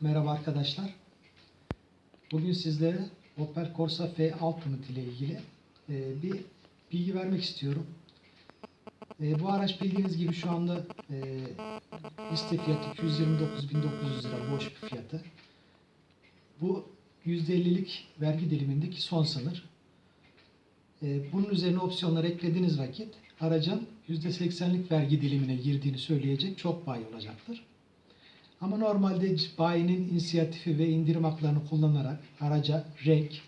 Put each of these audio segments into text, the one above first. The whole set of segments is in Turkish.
Merhaba arkadaşlar. Bugün sizlere Opel Corsa F Ultimate ile ilgili e, bir bilgi vermek istiyorum. E, bu araç bildiğiniz gibi şu anda e, liste fiyatı 229.900 lira boş bir fiyatı. Bu %50'lik vergi dilimindeki son sınır. Bunun üzerine opsiyonlar eklediğiniz vakit aracın %80'lik vergi dilimine girdiğini söyleyecek çok bayi olacaktır. Ama normalde bayinin inisiyatifi ve indirim haklarını kullanarak araca renk,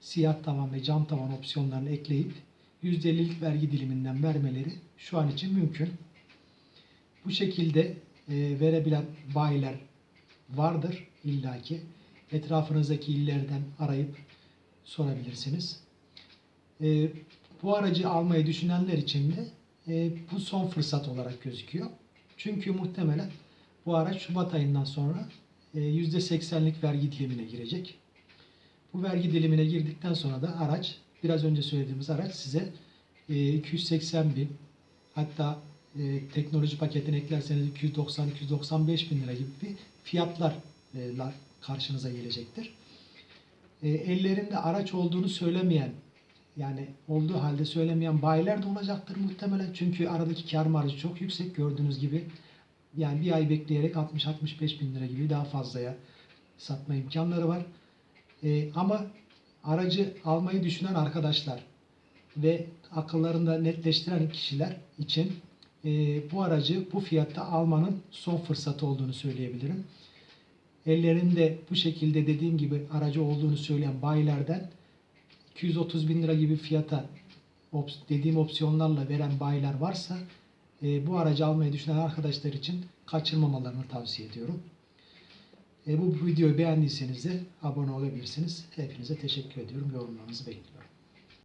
siyah tavan ve cam tavan opsiyonlarını ekleyip %50'lik vergi diliminden vermeleri şu an için mümkün. Bu şekilde e, verebilen bayiler vardır illaki. Etrafınızdaki illerden arayıp sorabilirsiniz. E, bu aracı almayı düşünenler için de e, bu son fırsat olarak gözüküyor. Çünkü muhtemelen bu araç Şubat ayından sonra e, %80'lik vergi dilimine girecek. Bu vergi dilimine girdikten sonra da araç, biraz önce söylediğimiz araç size e, 280 bin hatta e, teknoloji paketine eklerseniz 290-295 bin lira gibi bir fiyatlarla karşınıza gelecektir. E, ellerinde araç olduğunu söylemeyen yani olduğu halde söylemeyen bayiler de olacaktır muhtemelen. Çünkü aradaki kar marjı çok yüksek gördüğünüz gibi. Yani bir ay bekleyerek 60-65 bin lira gibi daha fazlaya satma imkanları var. Ee, ama aracı almayı düşünen arkadaşlar ve akıllarında netleştiren kişiler için e, bu aracı bu fiyatta almanın son fırsatı olduğunu söyleyebilirim. Ellerinde bu şekilde dediğim gibi aracı olduğunu söyleyen bayilerden 230 bin lira gibi fiyata dediğim opsiyonlarla veren bayiler varsa e, bu aracı almayı düşünen arkadaşlar için kaçırmamalarını tavsiye ediyorum. E, bu videoyu beğendiyseniz de abone olabilirsiniz. Hepinize teşekkür ediyorum. Yorumlarınızı bekliyorum.